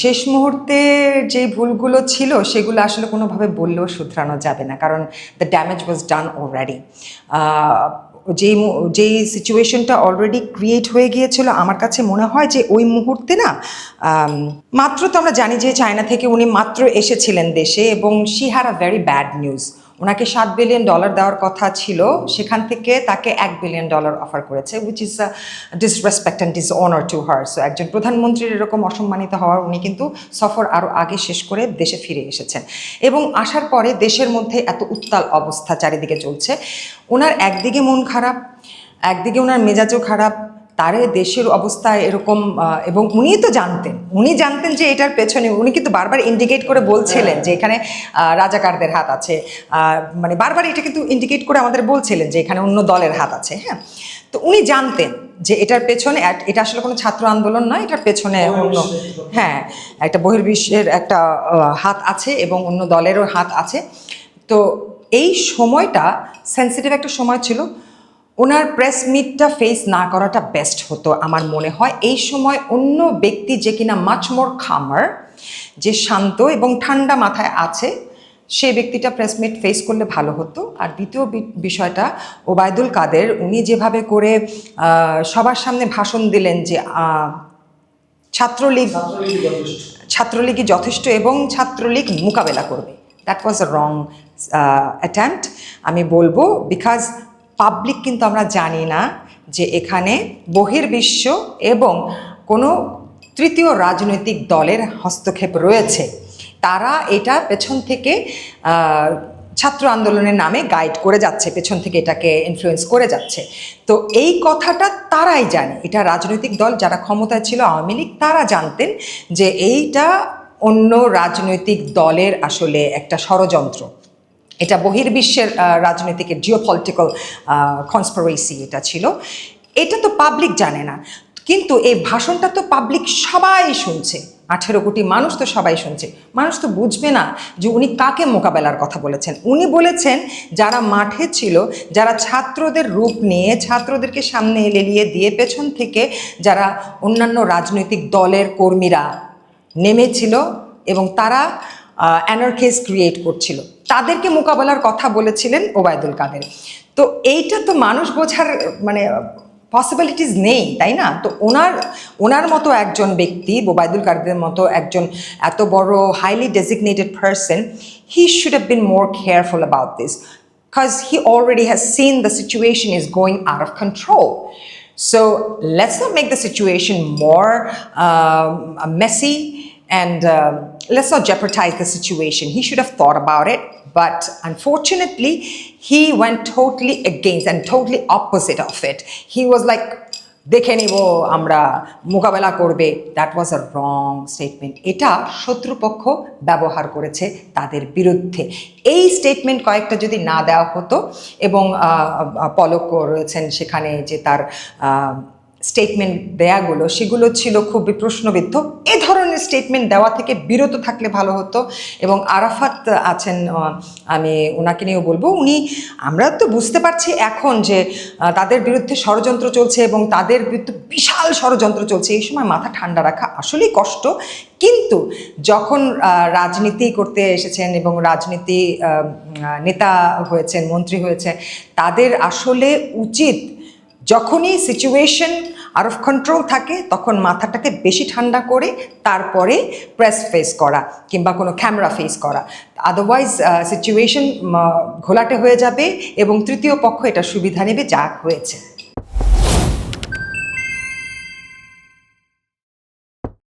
শেষ মুহূর্তে যে ভুলগুলো ছিল, সেগুলো আসলে কোনোভাবে বললেও শুধরানো যাবে না, কারণ the damage was done already যেই যেই সিচুয়েশনটা অলরেডি ক্রিয়েট হয়ে গিয়েছিল, আমার কাছে মনে হয় যে ওই মুহূর্তে না মাত্র তো আমরা জানি যে চায়না থেকে উনি মাত্র এসেছিলেন দেশে, এবং she had a very bad news ওনাকে সাত বিলিয়ন ডলার দেওয়ার কথা ছিল, সেখান থেকে তাকে এক বিলিয়ন ডলার অফার করেছে which is disrespect and dishonour to her so একজন প্রধানমন্ত্রীর এরকম অসম্মানিত হওয়ার উনি কিন্তু সফর আরও আগে শেষ করে দেশে ফিরে এসেছেন। এবং আসার পরে দেশের মধ্যে এত উত্তাল অবস্থা চারিদিকে চলছে। ওনার একদিকে মন খারাপ, একদিকে ওনার মেজাজও খারাপ তারে দেশের অবস্থা এরকম এবং উনি তো জানতেন উনি জানতেন যে এটার পেছনে উনি কিন্তু বারবার ইন্ডিকেট করে বলছিলেন যে এখানে রাজাকারদের হাত আছে মানে বারবার এটা কিন্তু ইন্ডিকেট করে আমাদের বলছিলেন যে এখানে অন্য দলের হাত আছে হ্যাঁ? তো উনি জানতেন যে এটার পেছনে এক- এটা আসলে কোনো ছাত্র আন্দোলন নয় এটার পেছনে অন্য হ্যাঁ একটা বহির্বিশ্বের একটা হাত আছে এবং অন্য দলেরও হাত আছে। তো এই সময়টা সেন্সিটিভ একটা সময় ছিল। ওনার প্রেস মিটটা ফেস না করাটা বেস্ট হতো আমার মনে হয়। এই সময় অন্য ব্যক্তি যে কিনা মাচ মোর খামার যে শান্ত এবং ঠান্ডা মাথায় আছে সেই ব্যক্তিটা প্রেস মিট ফেস করলে ভালো হতো। আর দ্বিতীয় বিষয়টা, ওবায়দুল কাদের, উনি যেভাবে করে সবার সামনে ভাষণ দিলেন যে ছাত্রলীগ ছাত্রলীগই যথেষ্ট এবং ছাত্রলীগ মোকাবেলা করবে। দ্যাট ওয়াজ রং অ্যাটেম্পট আমি বলব বিকজ পাবলিক কিন্তু আমরা জানি না যে এখানে বহির্বিশ্ব এবং কোনো তৃতীয় রাজনৈতিক দলের হস্তক্ষেপ রয়েছে। তারা এটা পেছন থেকে ছাত্র আন্দোলনের নামে গাইড করে যাচ্ছে, পেছন থেকে এটাকে ইনফ্লুয়েন্স করে যাচ্ছে। তো এই কথাটা তারাই জানে। এটা রাজনৈতিক দল যারা ক্ষমতায় ছিল, আওয়ামী লীগ, তারা জানতেন যে এইটা অন্য রাজনৈতিক দলের আসলে একটা ষড়যন্ত্র। এটা বহির্বিশ্বের রাজনৈতিক জিওপলিটিক্যাল কনসপারেসি এটা ছিল। এটা তো পাবলিক জানে না। কিন্তু এই ভাষণটা তো পাবলিক সবাই শুনছে। আঠেরো কোটি মানুষ তো সবাই শুনছে। মানুষ তো বুঝবে না যে উনি কাকে মোকাবেলার কথা বলেছেন। উনি বলেছেন, যারা মাঠে ছিল, যারা ছাত্রদের রূপ নিয়ে ছাত্রদেরকে সামনে এলিয়ে দিয়ে পেছন থেকে যারা অন্যান্য রাজনৈতিক দলের কর্মীরা নেমেছিল এবং তারা অ্যানার্কেস ক্রিয়েট করছিল। তাদেরকে মোকাবেলার কথা বলেছিলেন ওবায়দুল কাদের। তো এইটা তো মানুষ বোঝার মানে পসিবিলিটিস নেই তাই না? তো ওনার ওনার মতো একজন ব্যক্তি ওবায়দুল কাদের মতো একজন এত বড় highly designated person he should have been more careful about this because he already has seen the situation is going out of control so make the situation more um, messy and um, let's not jeopardize the situation. He should have thought about it, but unfortunately, he went totally against and totally opposite of it. He was like, দেখে নিব আমরা মোকাবেলা করবে that was a wrong statement এটা শত্রুপক্ষ ব্যবহার করেছে তাদের বিরুদ্ধে এই স্টেটমেন্ট কয়েকটা যদি না দেওয়া হতো এবং পলক রয়েছেন সেখানে যে তার স্টেটমেন্ট দেয়াগুলো, সেগুলো ছিল খুবই প্রশ্নবিদ্ধ। এ ধরনের স্টেটমেন্ট দেওয়া থেকে বিরত থাকলে ভালো হতো এবং আরাফাত আছেন আমি ওনাকে নিয়েও বলব, উনি, আমরা তো বুঝতে পারছি এখন যে তাদের বিরুদ্ধে ষড়যন্ত্র চলছে এবং তাদের বিরুদ্ধে বিশাল ষড়যন্ত্র চলছে। এই সময় মাথা ঠান্ডা রাখা আসলেই কষ্ট। কিন্তু যখন রাজনীতি করতে এসেছেন এবং রাজনীতি নেতা হয়েছেন, মন্ত্রী হয়েছে, তাদের আসলে উচিত যখনই সিচুয়েশন আউট অফ কন্ট্রোল থাকে, তখন মাথাটাকে বেশি ঠান্ডা করে তারপরে প্রেস ফেস করা কিংবা কোনো ক্যামেরা ফেস করা। আদারওয়াইজ সিচুয়েশন ঘোলাটে হয়ে যাবে এবং তৃতীয় পক্ষ এটা সুবিধা নেবে, যা হয়েছে।